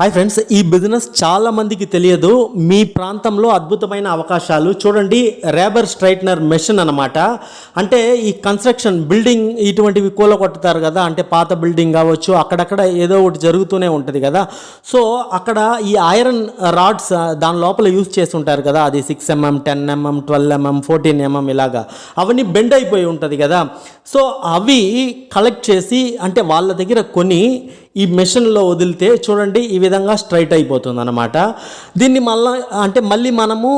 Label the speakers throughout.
Speaker 1: Hi friends ఈ business చాలా మందికి తెలియదు. మీ ప్రాంతంలో అద్భుతమైన అవకాశాలు. చూడండి రేబర్ స్ట్రైట్నర్ మెషిన్ అన్నమాట. అంటే ఈ కన్స్ట్రక్షన్ బిల్డింగ్ ఇటువంటివి కూల కొట్టుతారు కదా అంటే పాత బిల్డింగ్ కావచ్చు అక్కడక్కడ ఏదో ఒకటి జరుగుతూనే ఉంటుంది కదా. సో అక్కడ ఈ ఐరన్ రాడ్స్ దాని లోపల యూజ్ చేసి ఉంటారు కదా అది six MM ten MM twelve MM fourteen MM ఇలాగా. అవన్నీ బెండ్ అయిపోయి ఉంటుంది కదా. సో అవి కలెక్ట్ చేసి అంటే వాళ్ళ దగ్గర కొని ఈ మెషిన్లో వదిలితే చూడండి ఈ విధంగా స్ట్రైట్ అయిపోతుంది అనమాట దీన్ని మళ్ళీ అంటే మళ్ళీ మనము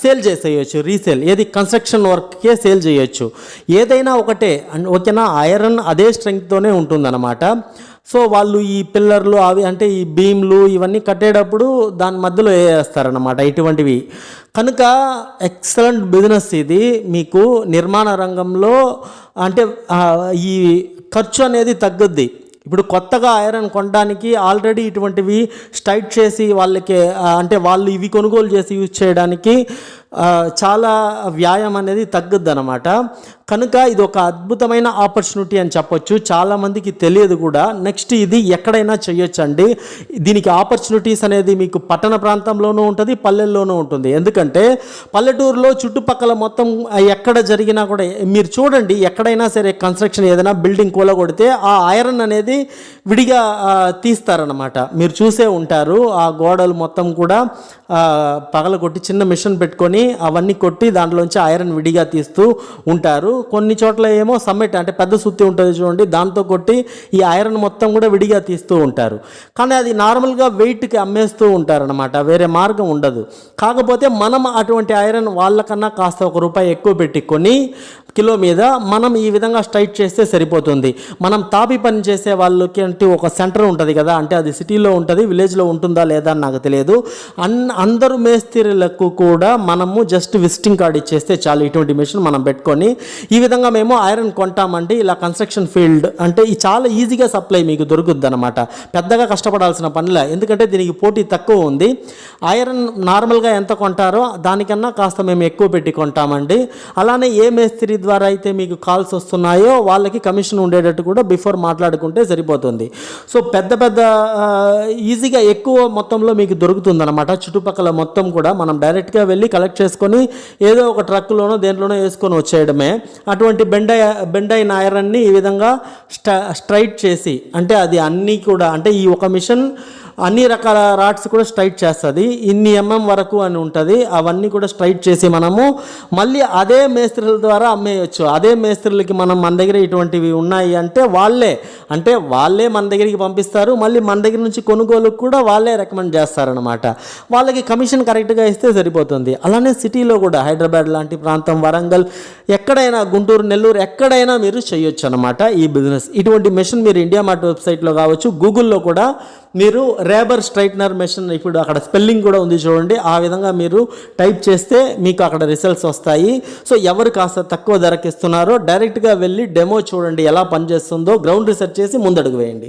Speaker 1: సేల్ చేసేయచ్చు రీసేల్. ఏది కన్స్ట్రక్షన్ వర్క్కే సేల్ చేయొచ్చు. ఏదైనా ఒకటే ఓకేనా? ఐరన్ అదే స్ట్రెంగ్త్తోనే ఉంటుందన్నమాట. సో వాళ్ళు ఈ పిల్లర్లు అవి అంటే ఈ బీమ్లు ఇవన్నీ కట్టేటప్పుడు దాని మధ్యలో వేస్తారనమాట ఇటువంటివి. కనుక ఎక్సలెంట్ బిజినెస్ ఇది. మీకు నిర్మాణ రంగంలో అంటే ఈ ఖర్చు అనేది తగ్గుద్ది. ఇప్పుడు కొత్తగా ఐరన్ కొనడానికి ఆల్రెడీ ఇటువంటివి స్టైట్ చేసి వాళ్ళకి అంటే వాళ్ళు ఇవి కొనుగోలు చేసి యూజ్ చేయడానికి చాలా వ్యాయామం అనేది తగ్గుద్ది అనమాట కనుక ఇది ఒక అద్భుతమైన ఆపర్చునిటీ అని చెప్పొచ్చు. చాలామందికి తెలియదు కూడా. నెక్స్ట్ ఇది ఎక్కడైనా చేయొచ్చండి. దీనికి ఆపర్చునిటీస్ అనేది మీకు పట్టణ ప్రాంతంలోనూ ఉంటుంది పల్లెల్లోనూ ఉంటుంది. ఎందుకంటే పల్లెటూరులో చుట్టుపక్కల మొత్తం ఎక్కడ జరిగినా కూడా మీరు చూడండి ఎక్కడైనా సరే కన్స్ట్రక్షన్ ఏదైనా బిల్డింగ్ కూలగొడితే ఆ ఐరన్ అనేది విడిగా తీస్తారనమాట మీరు చూసే ఉంటారు ఆ గోడలు మొత్తం కూడా పగలగొట్టి చిన్న మిషన్ పెట్టుకొని అవన్నీ కొట్టి దాంట్లోంచి ఐరన్ విడిగా తీస్తూ ఉంటారు. కొన్ని చోట్ల ఏమో సమ్మెట్ అంటే పెద్ద సుత్తి ఉంటుంది చూడండి దాంతో కొట్టి ఈ ఐరన్ మొత్తం కూడా విడిగా తీస్తూ ఉంటారు. కానీ అది నార్మల్గా వెయిట్కి అమ్మేస్తూ ఉంటారనమాట వేరే మార్గం ఉండదు. కాకపోతే మనం అటువంటి ఐరన్ వాళ్ళకన్నా కాస్త ఒక రూపాయి ఎక్కువ పెట్టుకొని కిలో మీద మనం ఈ విధంగా స్ట్రైట్ చేస్తే సరిపోతుంది. మనం తాపి పని చేసే వాళ్ళకి అంటే ఒక సెంటర్ ఉంటుంది కదా అంటే అది సిటీలో ఉంటుంది విలేజ్లో ఉంటుందా లేదా అని నాకు తెలియదు. అన్ అందరు మేస్త్రీలకు కూడా మనము జస్ట్ విజిటింగ్ కార్డ్ ఇచ్చేస్తే చాలు ఇటువంటి మిషన్ మనం పెట్టుకొని. ఈ విధంగా మేము ఐరన్ కొంటామండి ఇలా కన్స్ట్రక్షన్ ఫీల్డ్ అంటే ఈ చాలా ఈజీగా సప్లై మీకు దొరుకుద్ది అనమాట పెద్దగా కష్టపడాల్సిన పనిలే ఎందుకంటే దీనికి పోటీ తక్కువ ఉంది. ఐరన్ నార్మల్గా ఎంత కొంటారో దానికన్నా కాస్త మేము ఎక్కువ పెట్టి కొంటామండి. అలానే ఏ మేస్త్రి ద్వారా అయితే మీకు కాల్స్ వస్తున్నాయో వాళ్ళకి కమిషన్ ఉండేటట్టు కూడా బిఫోర్ మాట్లాడుకుంటే సరిపోతుంది. సో పెద్ద పెద్ద ఈజీగా ఎక్కువ మొత్తంలో మీకు దొరుకుతుంది అనమాట చుట్టుపక్కల మొత్తం కూడా మనం డైరెక్ట్గా వెళ్ళి కలెక్ట్ చేసుకొని ఏదో ఒక ట్రక్లోనో దేంట్లోనో వేసుకొని వచ్చేయడమే. అటువంటి బెండ బెండై అయిన ఐరన్ని ఈ విధంగా స్ట స్ట్రైట్ చేసి అంటే అది అన్నీ కూడా అంటే ఈ ఒక మిషన్ అన్ని రకాల రాడ్స్ కూడా స్ట్రైట్ చేస్తుంది. ఇన్ని ఎంఎం వరకు అని ఉంటుంది. అవన్నీ కూడా స్ట్రైట్ చేసి మనము మళ్ళీ అదే మేస్త్రుల ద్వారా అమ్మేయచ్చు. అదే మేస్త్రులకి మనం మన దగ్గర ఇటువంటివి ఉన్నాయి అంటే వాళ్ళే. అంటే వాళ్ళే మన దగ్గరికి పంపిస్తారు. మళ్ళీ మన దగ్గర నుంచి కొనుగోలుకు కూడా వాళ్ళే రికమెండ్ చేస్తారనమాట వాళ్ళకి కమిషన్ కరెక్ట్గా ఇస్తే సరిపోతుంది. అలానే సిటీలో కూడా హైదరాబాద్ లాంటి ప్రాంతం వరంగల్ ఎక్కడైనా గుంటూరు నెల్లూరు ఎక్కడైనా మీరు చేయొచ్చు అనమాట ఈ బిజినెస్. ఇటువంటి మెషిన్ మీరు ఇండియా మార్ట్ వెబ్సైట్లో కావచ్చు గూగుల్లో కూడా మీరు రేబర్ స్ట్రైట్నర్ మెషిన్ ఇప్పుడు అక్కడ స్పెల్లింగ్ కూడా ఉంది చూడండి. ఆ విధంగా మీరు టైప్ చేస్తే మీకు అక్కడ రిజల్ట్స్ వస్తాయి. సో ఎవరు కాస్త తక్కువ ధరకి ఇస్తున్నారో డైరెక్ట్గా వెళ్ళి డెమో చూడండి ఎలా పనిచేస్తుందో గ్రౌండ్ రీసెర్చ్ చేసి ముందడుగు వేయండి.